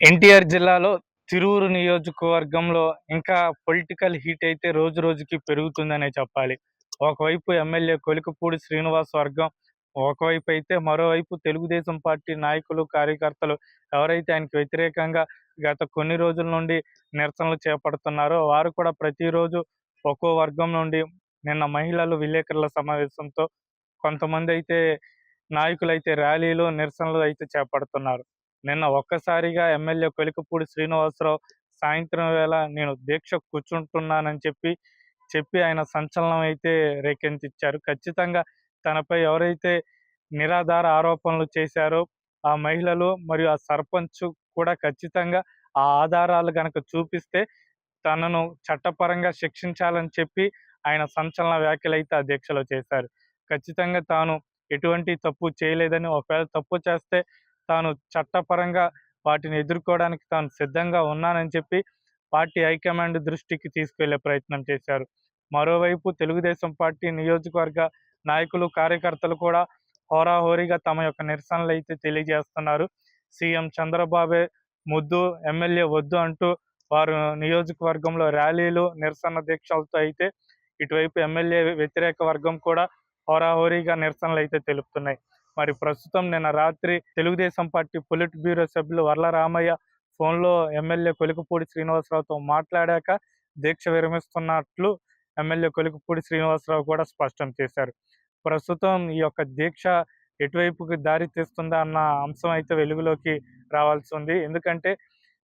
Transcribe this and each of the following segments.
ఎన్టీఆర్ జిల్లాలో తిరువురు నియోజకవర్గంలో ఇంకా పొలిటికల్ హీట్ అయితే రోజు రోజుకి పెరుగుతుందనే చెప్పాలి. ఒకవైపు ఎమ్మెల్యే కొలికపూడి శ్రీనివాస్ వర్గం ఒకవైపు అయితే మరోవైపు తెలుగుదేశం పార్టీ నాయకులు కార్యకర్తలు ఎవరైతే ఆయనకి వ్యతిరేకంగా గత కొన్ని రోజుల నుండి నిరసనలు చేపడుతున్నారో వారు కూడా ప్రతిరోజు ఒక్కో వర్గం నుండి నిన్న మహిళలు విలేకరుల సమావేశంతో కొంతమంది అయితే నాయకులు అయితే ర్యాలీలు నిరసనలు అయితే చేపడుతున్నారు. నిన్న ఒక్కసారిగా ఎమ్మెల్యే కొలికపూడి శ్రీనివాసరావు సాయంత్రం వేళ నేను దీక్ష కూర్చుంటున్నానని చెప్పి చెప్పి ఆయన సంచలనం అయితే రేకెత్తిచ్చారు ఖచ్చితంగా తనపై ఎవరైతే నిరాధార ఆరోపణలు చేశారో ఆ మహిళలు మరియు ఆ సర్పంచ్ కూడా ఖచ్చితంగా ఆ ఆధారాలు గనక చూపిస్తే తనను చట్టపరంగా శిక్షించాలని చెప్పి ఆయన సంచలన వ్యాఖ్యలు అయితే ఆ దీక్షలో చేశారు. ఖచ్చితంగా తాను ఎటువంటి తప్పు చేయలేదని ఒకవేళ తప్పు చేస్తే తాను చట్టపరంగా వాటిని ఎదుర్కోవడానికి తాను సిద్ధంగా ఉన్నానని చెప్పి పార్టీ హైకమాండ్ దృష్టికి తీసుకెళ్ళే ప్రయత్నం చేశారు. మరోవైపు తెలుగుదేశం పార్టీ నియోజకవర్గ నాయకులు కార్యకర్తలు కూడా హోరాహోరీగా తమ యొక్క నిరసనలు అయితే తెలియజేస్తున్నారు. సీఎం చంద్రబాబే ముద్దు ఎమ్మెల్యే వద్దు అంటూ వారు నియోజకవర్గంలో ర్యాలీలు నిరసన దీక్షలతో అయితే ఇటువైపు ఎమ్మెల్యే వ్యతిరేక వర్గం కూడా హోరాహోరీగా నిరసనలు అయితే తెలుపుతున్నాయి. మరి ప్రస్తుతం నిన్న రాత్రి తెలుగుదేశం పార్టీ పొలిట్ బ్యూరో సభ్యులు వర్ల రామయ్య ఫోన్లో ఎమ్మెల్యే కొలికపూడి శ్రీనివాసరావుతో మాట్లాడాక దీక్ష విరమిస్తున్నట్లు ఎమ్మెల్యే కొలికపూడి శ్రీనివాసరావు కూడా స్పష్టం చేశారు. ప్రస్తుతం ఈ యొక్క దీక్ష ఎటువైపుకి దారి తీస్తుందా అన్న అంశం అయితే వెలుగులోకి రావాల్సి ఉంది. ఎందుకంటే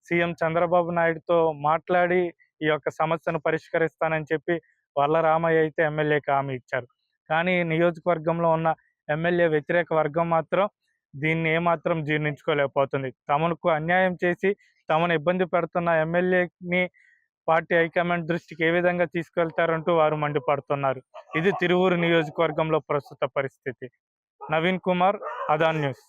సీఎం చంద్రబాబు నాయుడుతో మాట్లాడి ఈ యొక్క సమస్యను పరిష్కరిస్తానని చెప్పి వల్ల రామయ్య అయితే ఎమ్మెల్యేకి హామీ ఇచ్చారు. కానీ నియోజకవర్గంలో ఉన్న ఎమ్మెల్యే వ్యతిరేక వర్గం మాత్రం దీన్ని ఏమాత్రం జీర్ణించుకోలేకపోతుంది. తమకు అన్యాయం చేసి తమను ఇబ్బంది పెడుతున్న ఎమ్మెల్యేని పార్టీ హైకమాండ్ దృష్టికి ఏ విధంగా తీసుకెళ్తారంటూ వారు మండిపడుతున్నారు. ఇది తిరువూరు నియోజకవర్గంలో ప్రస్తుత పరిస్థితి. నవీన్ కుమార్ అదాన్ న్యూస్.